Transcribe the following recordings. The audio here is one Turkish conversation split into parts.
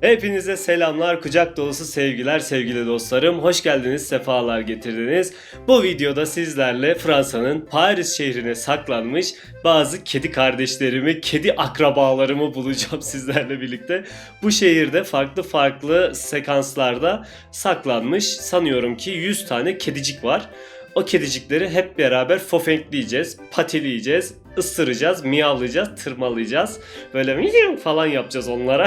Hepinize selamlar, kucak dolusu sevgiler sevgili dostlarım. Hoş geldiniz, sefalar getirdiniz. Bu videoda sizlerle Fransa'nın Paris şehrine saklanmış bazı kedi kardeşlerimi, kedi akrabalarımı bulacağım sizlerle birlikte. Bu şehirde farklı farklı sekanslarda saklanmış sanıyorum ki 100 tane kedicik var. O kedicikleri hep beraber fofenkleyeceğiz, patileyeceğiz, ısıracağız, miyavlayacağız, tırmalayacağız. Böyle miyav falan yapacağız onlara.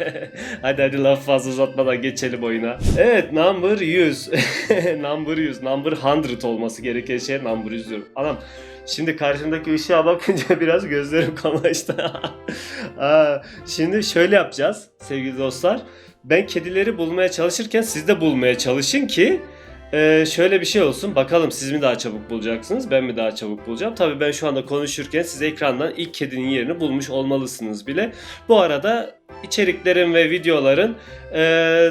hadi hadi laf fazla uzatmadan geçelim oyuna. Evet number 100. number 100. Number 100 olması gereken şey number 100 diyorum. Anam Şimdi karşımdaki ışığa bakınca biraz gözlerim kamaştı. Aa, Şimdi şöyle yapacağız sevgili dostlar. Ben kedileri bulmaya çalışırken siz de bulmaya çalışın ki ee, şöyle bir şey olsun. Bakalım siz mi daha çabuk bulacaksınız, ben mi daha çabuk bulacağım? Tabii ben şu anda konuşurken siz ekrandan ilk kedinin yerini bulmuş olmalısınız bile. Bu arada içeriklerin ve videoların ee,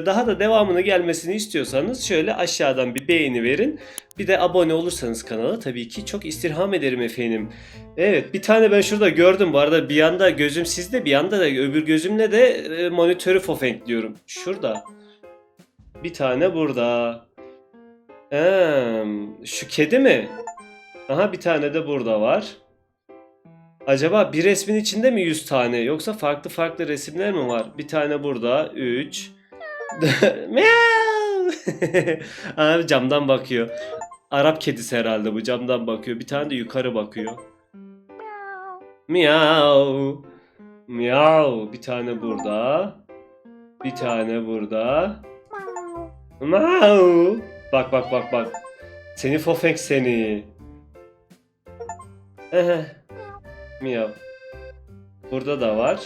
daha da devamını gelmesini istiyorsanız şöyle aşağıdan bir beğeni verin. Bir de abone olursanız kanala tabii ki çok istirham ederim efendim. Evet bir tane ben şurada gördüm bu arada bir yanda gözüm sizde bir yanda da öbür gözümle de e, monitörü fofenkliyorum. Şurada. Bir tane burada. Eee, şu kedi mi? Aha bir tane de burada var. Acaba bir resmin içinde mi 100 tane yoksa farklı farklı resimler mi var? Bir tane burada 3 Miau! Abi camdan bakıyor. Arap kedisi herhalde bu camdan bakıyor. Bir tane de yukarı bakıyor. Miau. Miau. Bir tane burada. Bir tane burada. Miau. Bak bak bak bak. Seni fofek seni. Ehe. Miyav. Burada da var.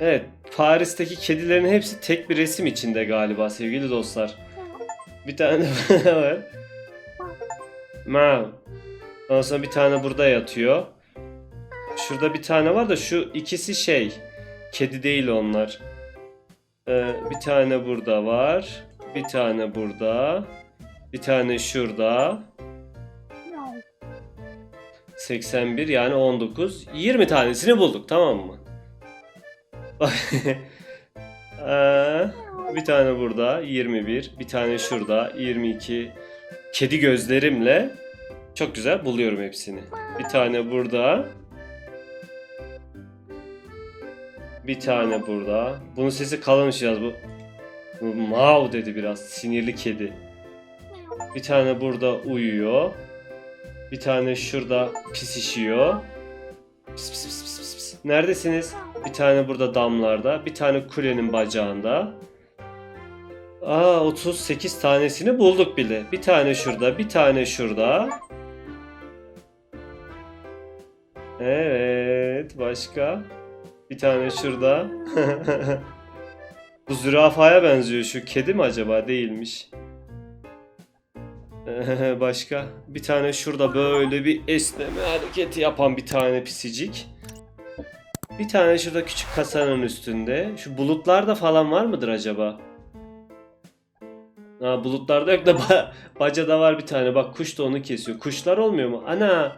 Evet, Paris'teki kedilerin hepsi tek bir resim içinde galiba sevgili dostlar. Bir tane var. Miyav. Ondan sonra bir tane burada yatıyor. Şurada bir tane var da şu ikisi şey. Kedi değil onlar. Ee, bir tane burada var. Bir tane burada. Bir tane şurada. 81 yani 19. 20 tanesini bulduk tamam mı? Ee, bir tane burada 21. Bir tane şurada 22. Kedi gözlerimle çok güzel buluyorum hepsini. Bir tane burada. Bir tane burada. Bunun sesi kalınmış yaz bu. Mav dedi biraz. Sinirli kedi. Bir tane burada uyuyor. Bir tane şurada pisişiyor. Pis pis pis pis pis pis. Neredesiniz? Bir tane burada damlarda. Bir tane kulenin bacağında. Aa 38 tanesini bulduk bile. Bir tane şurada, bir tane şurada. Evet, başka? Bir tane şurada. Bu zürafaya benziyor şu. Kedi mi acaba? Değilmiş. Başka? Bir tane şurada böyle bir esneme hareketi yapan bir tane pisicik. Bir tane şurada küçük kasanın üstünde. Şu bulutlarda falan var mıdır acaba? Ha, bulutlarda yok da ba- bacada var bir tane. Bak kuş da onu kesiyor. Kuşlar olmuyor mu? Ana!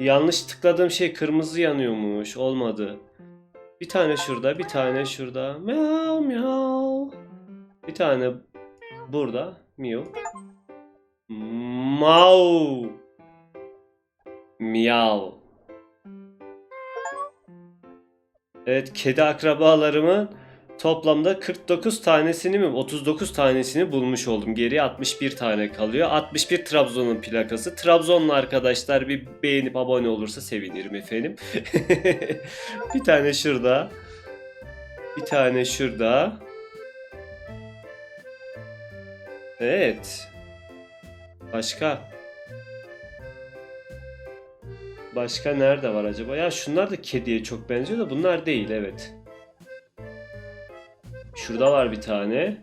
Yanlış tıkladığım şey kırmızı yanıyormuş. Olmadı. Bir tane şurada, bir tane şurada. Miau miau. Bir tane burada. Miau. Mau. Miau. Evet, kedi akrabalarımın toplamda 49 tanesini mi 39 tanesini bulmuş oldum. Geriye 61 tane kalıyor. 61 Trabzon'un plakası. Trabzonlu arkadaşlar bir beğenip abone olursa sevinirim efendim. bir tane şurada. Bir tane şurada. Evet. Başka? Başka nerede var acaba? Ya şunlar da kediye çok benziyor da bunlar değil evet. Şurada var bir tane.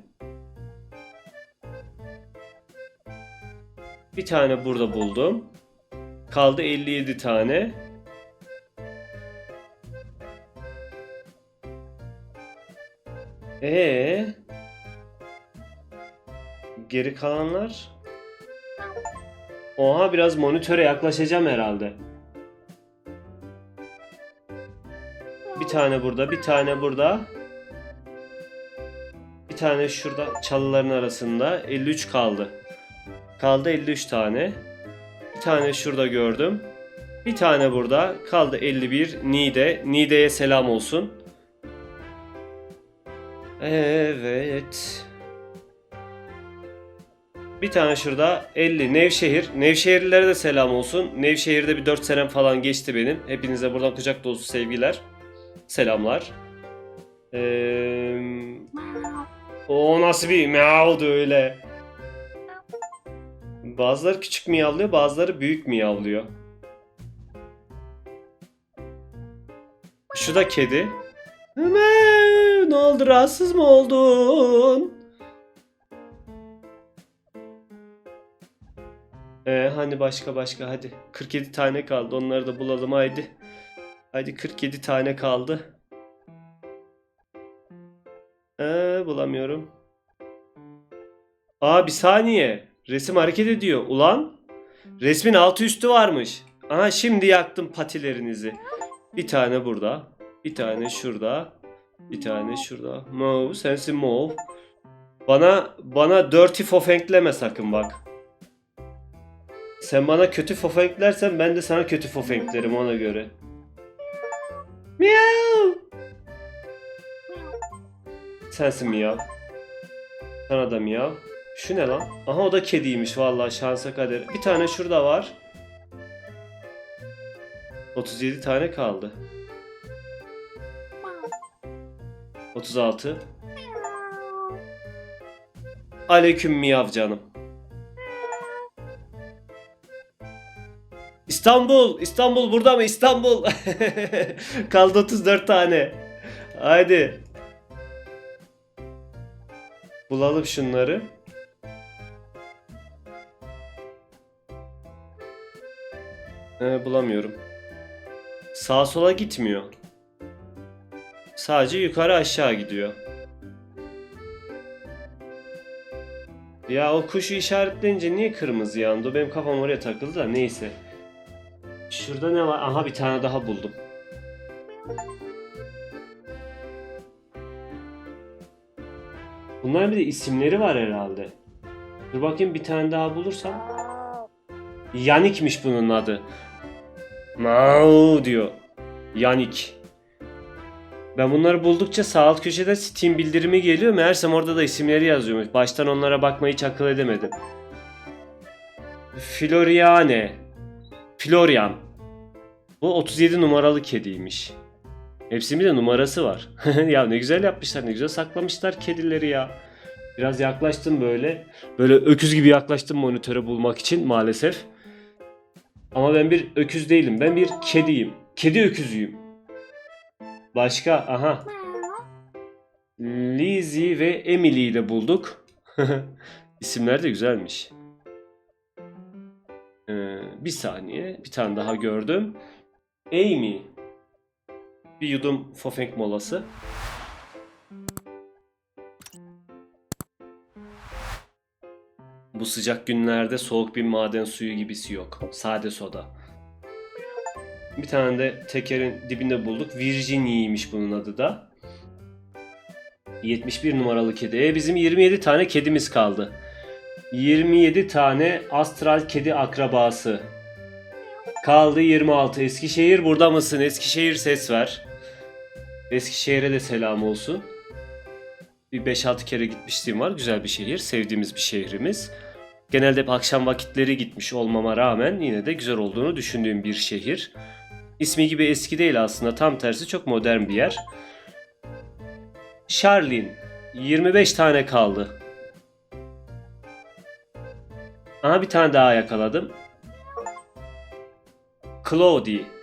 Bir tane burada buldum. Kaldı 57 tane. Ee, geri kalanlar? Oha biraz monitöre yaklaşacağım herhalde. Bir tane burada, bir tane burada. Tane şurada çalıların arasında. 53 kaldı. Kaldı 53 tane. Bir tane şurada gördüm. Bir tane burada. Kaldı 51. Nide. Nide'ye selam olsun. Evet. Bir tane şurada 50 Nevşehir. Nevşehirlilere de selam olsun. Nevşehir'de bir 4 senem falan geçti benim. Hepinize buradan kucak dolusu sevgiler. Selamlar. Ee, o nasıl bir miyavdı öyle. Bazıları küçük miyavlıyor, bazıları büyük miyavlıyor. Şu da kedi. Ne oldu rahatsız mı oldun? Ee, hani başka başka hadi. 47 tane kaldı onları da bulalım haydi. Haydi 47 tane kaldı. Bulamıyorum. Aa bir saniye. Resim hareket ediyor. Ulan. Resmin altı üstü varmış. Aha şimdi yaktım patilerinizi. Bir tane burada. Bir tane şurada. Bir tane şurada. Move sensin move. Bana bana dirty fofenkleme sakın bak. Sen bana kötü fofenklersen ben de sana kötü fofenklerim ona göre. Miyav. Sensin miyav. Sana da miyav. Şu ne lan? Aha o da kediymiş vallahi şansa kader. Bir tane şurada var. 37 tane kaldı. 36. Aleyküm miyav canım. İstanbul, İstanbul burada mı? İstanbul. Kaldı 34 tane. Haydi. Bulalım şunları. Ee, bulamıyorum. Sağa sola gitmiyor. Sadece yukarı aşağı gidiyor. Ya o kuşu işaretleyince niye kırmızı yandı? Benim kafam oraya takıldı da neyse. Şurada ne var? Aha bir tane daha buldum. Bunların bir de isimleri var herhalde. Dur bakayım bir tane daha bulursam. Yanik'miş bunun adı. Mau diyor. Yanik. Ben bunları buldukça sağ alt köşede Steam bildirimi geliyor. Meğersem orada da isimleri yazıyormuş. Baştan onlara bakmayı hiç akıl edemedim. Floriane. Florian. Bu 37 numaralı kediymiş. Hepsinin de numarası var. ya ne güzel yapmışlar, ne güzel saklamışlar kedileri ya. Biraz yaklaştım böyle. Böyle öküz gibi yaklaştım monitöre bulmak için maalesef. Ama ben bir öküz değilim. Ben bir kediyim. Kedi öküzüyüm. Başka aha. Lizzie ve Emily'yi de bulduk. İsimler de güzelmiş. Ee, bir saniye. Bir tane daha gördüm. Amy. Bir yudum fofenk molası. Bu sıcak günlerde soğuk bir maden suyu gibisi yok. Sade soda. Bir tane de tekerin dibinde bulduk. Virginia'ymış bunun adı da. 71 numaralı kedi. E bizim 27 tane kedimiz kaldı. 27 tane astral kedi akrabası. Kaldı 26. Eskişehir burada mısın? Eskişehir ses ver. Eskişehir'e de selam olsun. Bir 5-6 kere gitmişliğim var. Güzel bir şehir. Sevdiğimiz bir şehrimiz. Genelde hep akşam vakitleri gitmiş olmama rağmen yine de güzel olduğunu düşündüğüm bir şehir. İsmi gibi eski değil aslında. Tam tersi çok modern bir yer. Charlene. 25 tane kaldı. Aha bir tane daha yakaladım. Claudie.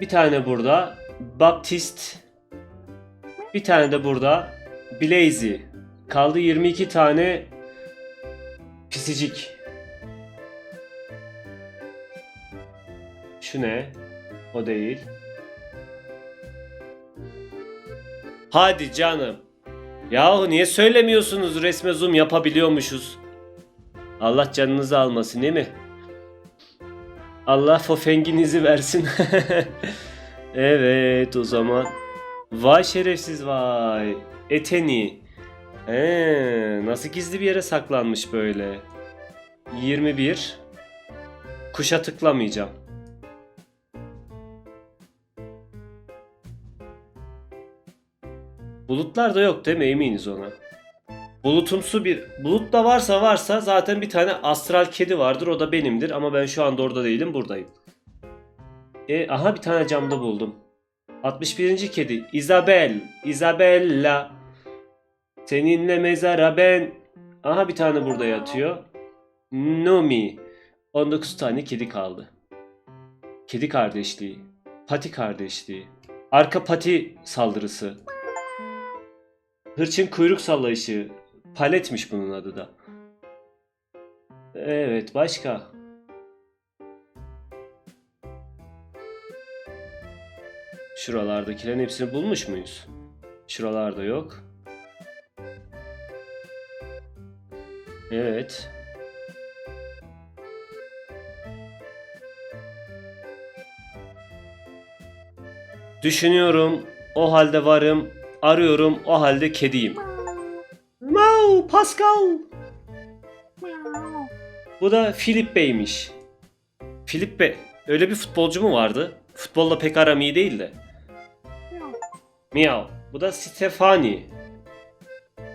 Bir tane burada. Baptist. Bir tane de burada. Blazy. Kaldı 22 tane pisicik. Şu ne? O değil. Hadi canım. Yahu niye söylemiyorsunuz resme zoom yapabiliyormuşuz? Allah canınızı almasın değil mi? Allah fofenginizi versin. Evet o zaman. Vay şerefsiz vay. Eteni. Ee, nasıl gizli bir yere saklanmış böyle? 21. Kuşa tıklamayacağım. Bulutlar da yok değil mi? Eminiz ona. Bulutumsu bir... Bulut da varsa varsa zaten bir tane astral kedi vardır. O da benimdir ama ben şu anda orada değilim. Buradayım. E, aha bir tane camda buldum. 61. kedi. Isabel. Isabella. Seninle mezara ben. Aha bir tane burada yatıyor. Nomi. 19 tane kedi kaldı. Kedi kardeşliği. Pati kardeşliği. Arka pati saldırısı. Hırçın kuyruk sallayışı. Paletmiş bunun adı da. Evet başka. Şuralardakilerin hepsini bulmuş muyuz? Şuralarda yok. Evet. Düşünüyorum. O halde varım. Arıyorum. O halde kediyim. Pascal. Bu da Filip Bey'miş. Filip Bey. Öyle bir futbolcu mu vardı? Futbolla pek aram iyi değil de. Miau. Bu da Stefani.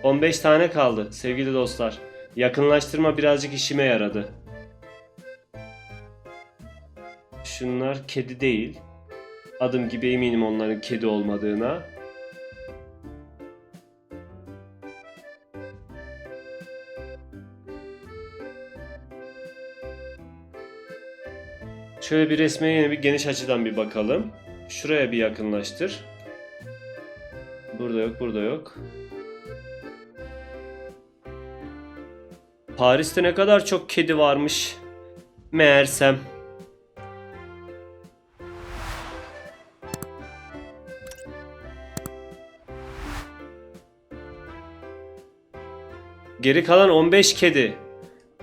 15 tane kaldı sevgili dostlar. Yakınlaştırma birazcık işime yaradı. Şunlar kedi değil. Adım gibi eminim onların kedi olmadığına. Şöyle bir resme yine bir geniş açıdan bir bakalım. Şuraya bir yakınlaştır. Burada yok, burada yok. Paris'te ne kadar çok kedi varmış. Meğersem. Geri kalan 15 kedi.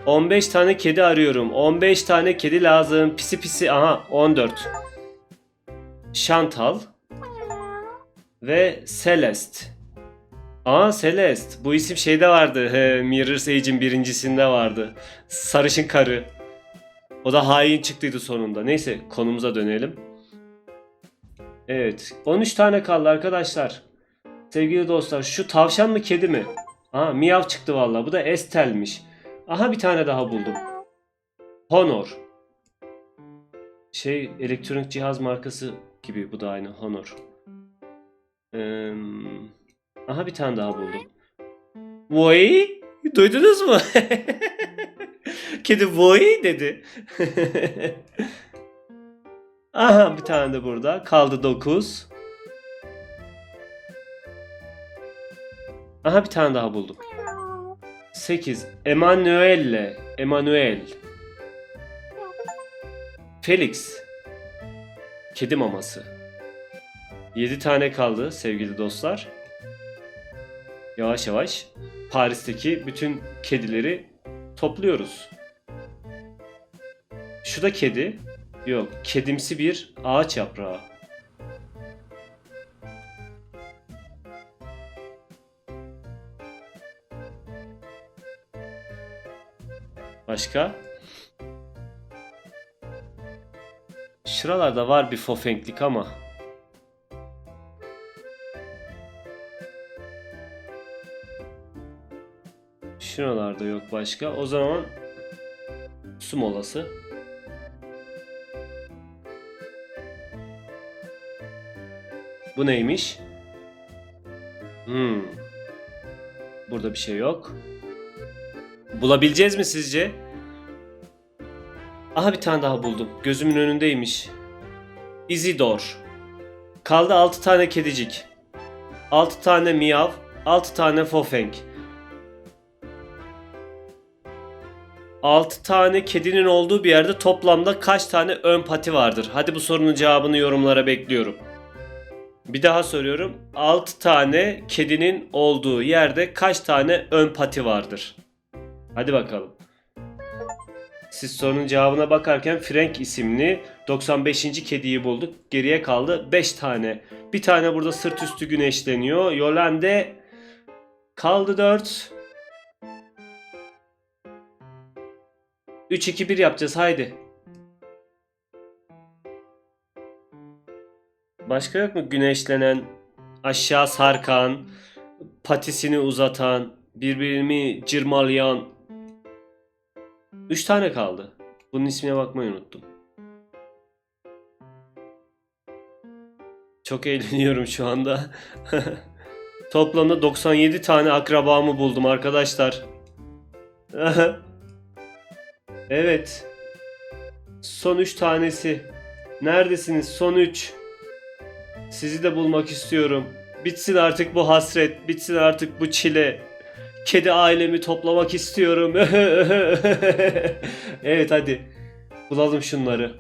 15 tane kedi arıyorum. 15 tane kedi lazım. Pisi pisi. Aha 14. Chantal. Ve Celeste. Aa Celeste. Bu isim şeyde vardı. He, Mirror's Edge'in birincisinde vardı. Sarışın karı. O da hain çıktıydı sonunda. Neyse konumuza dönelim. Evet. 13 tane kaldı arkadaşlar. Sevgili dostlar şu tavşan mı kedi mi? Aa miyav çıktı valla. Bu da Estel'miş. Aha bir tane daha buldum. Honor. Şey elektronik cihaz markası gibi bu da aynı Honor. Ee, aha bir tane daha buldum. Voy? Duydunuz mu? Kedi voy dedi. aha bir tane de burada. Kaldı 9. Aha bir tane daha buldum. 8. Emanuelle. Emanuel. Felix. Kedi maması. 7 tane kaldı sevgili dostlar. Yavaş yavaş Paris'teki bütün kedileri topluyoruz. Şu da kedi. Yok, kedimsi bir ağaç yaprağı. Başka? Şuralarda var bir fofenklik ama. Şuralarda yok başka. O zaman su molası. Bu neymiş? Hmm. Burada bir şey yok. Bulabileceğiz mi sizce? Aha bir tane daha buldum. Gözümün önündeymiş. Isidor. Kaldı 6 tane kedicik. 6 tane miyav, 6 tane fofenk. 6 tane kedinin olduğu bir yerde toplamda kaç tane ön pati vardır? Hadi bu sorunun cevabını yorumlara bekliyorum. Bir daha soruyorum. 6 tane kedinin olduğu yerde kaç tane ön pati vardır? Hadi bakalım. Siz sorunun cevabına bakarken Frank isimli 95. kediyi bulduk. Geriye kaldı 5 tane. Bir tane burada sırt üstü güneşleniyor. Yolande kaldı 4. 3 2 1 yapacağız haydi. Başka yok mu güneşlenen, aşağı sarkan, patisini uzatan, birbirini cırmalayan? 3 tane kaldı. Bunun ismine bakmayı unuttum. Çok eğleniyorum şu anda. Toplamda 97 tane akrabamı buldum arkadaşlar. evet. Son 3 tanesi. Neredesiniz? Son 3. Sizi de bulmak istiyorum. Bitsin artık bu hasret, bitsin artık bu çile. Kedi ailemi toplamak istiyorum. evet hadi. Bulalım şunları.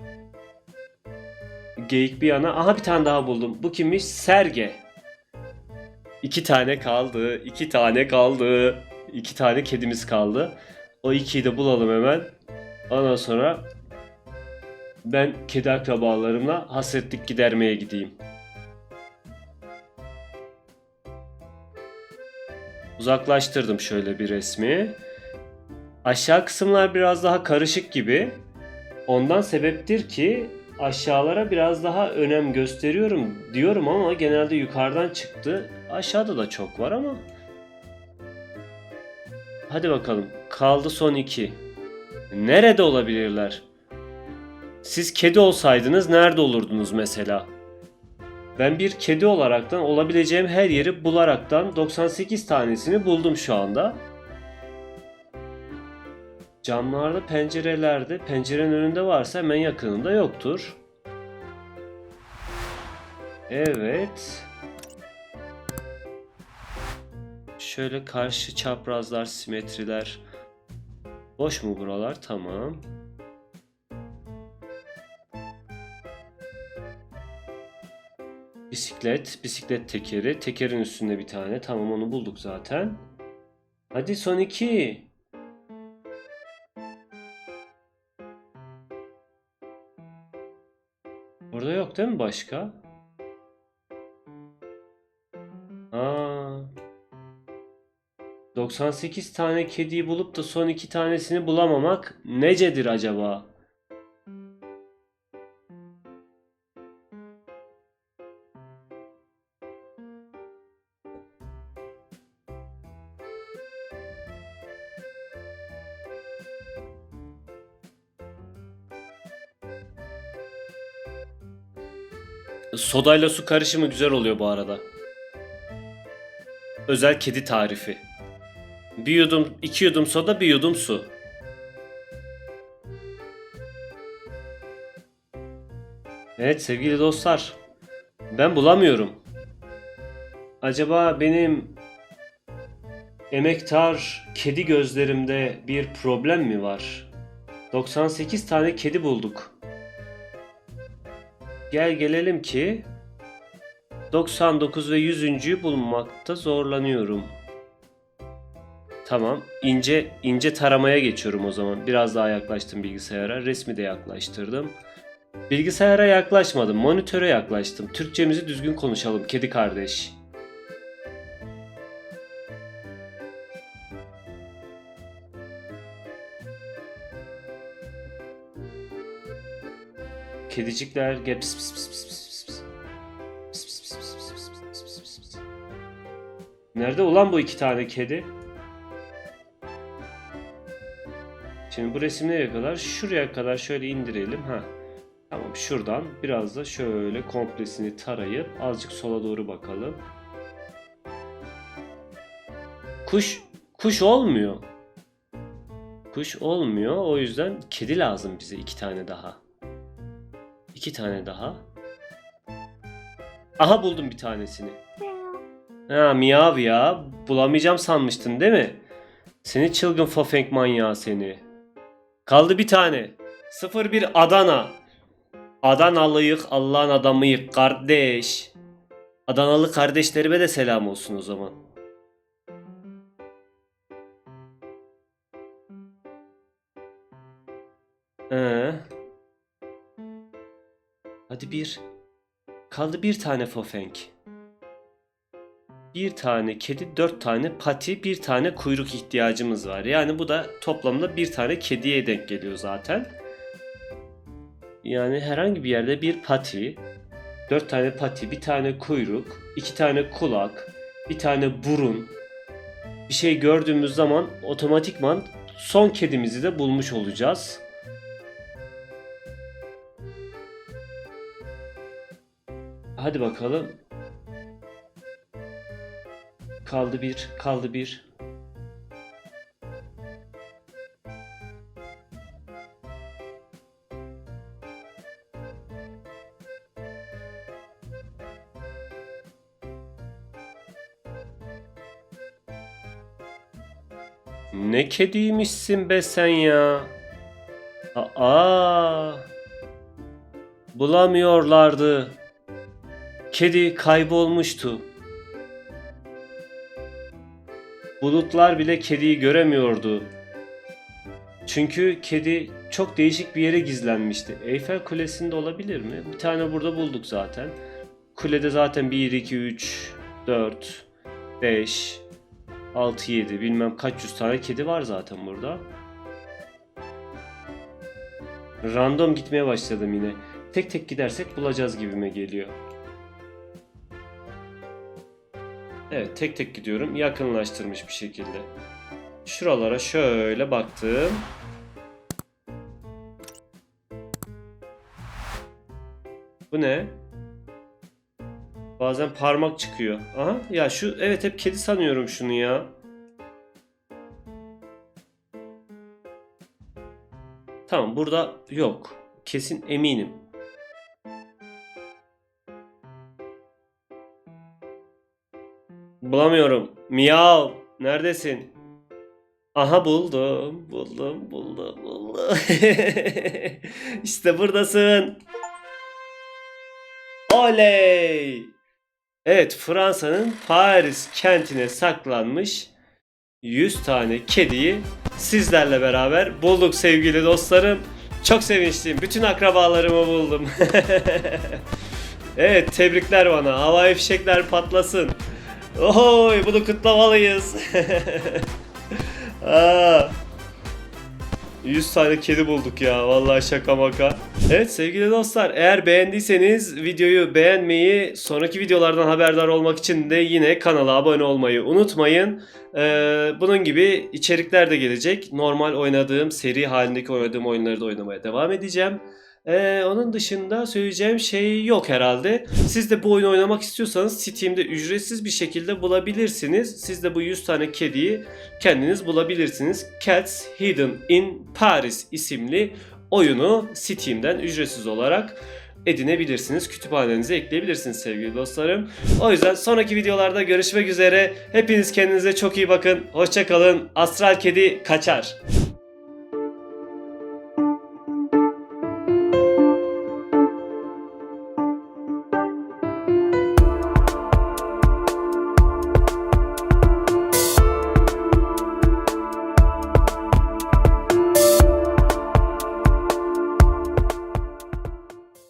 Geyik bir yana. Aha bir tane daha buldum. Bu kimmiş? Serge. İki tane kaldı. iki tane kaldı. İki tane kedimiz kaldı. O ikiyi de bulalım hemen. Ondan sonra ben kedi akrabalarımla hasretlik gidermeye gideyim. Uzaklaştırdım şöyle bir resmi. Aşağı kısımlar biraz daha karışık gibi. Ondan sebeptir ki aşağılara biraz daha önem gösteriyorum diyorum ama genelde yukarıdan çıktı. Aşağıda da çok var ama. Hadi bakalım. Kaldı son iki. Nerede olabilirler? Siz kedi olsaydınız nerede olurdunuz mesela? Ben bir kedi olaraktan olabileceğim her yeri bularaktan 98 tanesini buldum şu anda. Camlarda, pencerelerde, pencerenin önünde varsa hemen yakınında yoktur. Evet. Şöyle karşı çaprazlar, simetriler. Boş mu buralar? Tamam. Bisiklet, bisiklet tekeri. Tekerin üstünde bir tane. Tamam onu bulduk zaten. Hadi son iki. Burada yok değil mi başka? Aa. 98 tane kediyi bulup da son iki tanesini bulamamak necedir acaba? Sodayla su karışımı güzel oluyor bu arada. Özel kedi tarifi. Bir yudum, iki yudum soda, bir yudum su. Evet sevgili dostlar. Ben bulamıyorum. Acaba benim emektar kedi gözlerimde bir problem mi var? 98 tane kedi bulduk. Gel gelelim ki 99 ve 100.'ü bulmakta zorlanıyorum. Tamam. ince ince taramaya geçiyorum o zaman. Biraz daha yaklaştım bilgisayara. Resmi de yaklaştırdım. Bilgisayara yaklaşmadım. Monitöre yaklaştım. Türkçemizi düzgün konuşalım kedi kardeş. Kedicikler gel pis pis pis pis pis pis. Pis pis pis pis pis pis pis pis pis pis. Nerede ulan bu iki tane kedi? Şimdi bu resim nereye kadar? Şuraya kadar şöyle indirelim. Ha. Tamam şuradan biraz da şöyle komplesini tarayıp azıcık sola doğru bakalım. Kuş kuş olmuyor. Kuş olmuyor. O yüzden kedi lazım bize iki tane daha. İki tane daha. Aha buldum bir tanesini. Ha miyav ya. Bulamayacağım sanmıştın değil mi? Seni çılgın fofenk manyağı seni. Kaldı bir tane. 01 Adana. Adanalıyık Allah'ın adamıyık kardeş. Adanalı kardeşlerime de selam olsun o zaman. Ee, Hadi bir. Kaldı bir tane fofenk. Bir tane kedi, dört tane pati, bir tane kuyruk ihtiyacımız var. Yani bu da toplamda bir tane kediye denk geliyor zaten. Yani herhangi bir yerde bir pati, dört tane pati, bir tane kuyruk, iki tane kulak, bir tane burun. Bir şey gördüğümüz zaman otomatikman son kedimizi de bulmuş olacağız. Hadi bakalım. Kaldı bir, kaldı bir. Ne kediymişsin be sen ya. Aa. Bulamıyorlardı. Kedi kaybolmuştu. Bulutlar bile kediyi göremiyordu. Çünkü kedi çok değişik bir yere gizlenmişti. Eyfel Kulesi'nde olabilir mi? Bir tane burada bulduk zaten. Kulede zaten 1, 2, 3, 4, 5, 6, 7 bilmem kaç yüz tane kedi var zaten burada. Random gitmeye başladım yine. Tek tek gidersek bulacağız gibime geliyor. Evet tek tek gidiyorum. Yakınlaştırmış bir şekilde. Şuralara şöyle baktım. Bu ne? Bazen parmak çıkıyor. Aha ya şu evet hep kedi sanıyorum şunu ya. Tamam burada yok. Kesin eminim. Bulamıyorum. Miyav. Neredesin? Aha buldum. Buldum, buldum, buldum. işte buradasın. Oley! Evet, Fransa'nın Paris kentine saklanmış 100 tane kediyi sizlerle beraber bulduk sevgili dostlarım. Çok sevinçliyim. Bütün akrabalarımı buldum. evet, tebrikler bana. Havai fişekler patlasın. Oy, bunu kutlamalıyız. Aa. 100 tane kedi bulduk ya. Vallahi şaka maka. Evet sevgili dostlar eğer beğendiyseniz videoyu beğenmeyi sonraki videolardan haberdar olmak için de yine kanala abone olmayı unutmayın. Ee, bunun gibi içerikler de gelecek. Normal oynadığım seri halindeki oynadığım oyunları da oynamaya devam edeceğim. Ee, onun dışında söyleyeceğim şey yok herhalde. Siz de bu oyunu oynamak istiyorsanız Steam'de ücretsiz bir şekilde bulabilirsiniz. Siz de bu 100 tane kediyi kendiniz bulabilirsiniz. Cats Hidden in Paris isimli oyunu Steam'den ücretsiz olarak edinebilirsiniz. Kütüphanenize ekleyebilirsiniz sevgili dostlarım. O yüzden sonraki videolarda görüşmek üzere. Hepiniz kendinize çok iyi bakın. Hoşçakalın. Astral Kedi kaçar.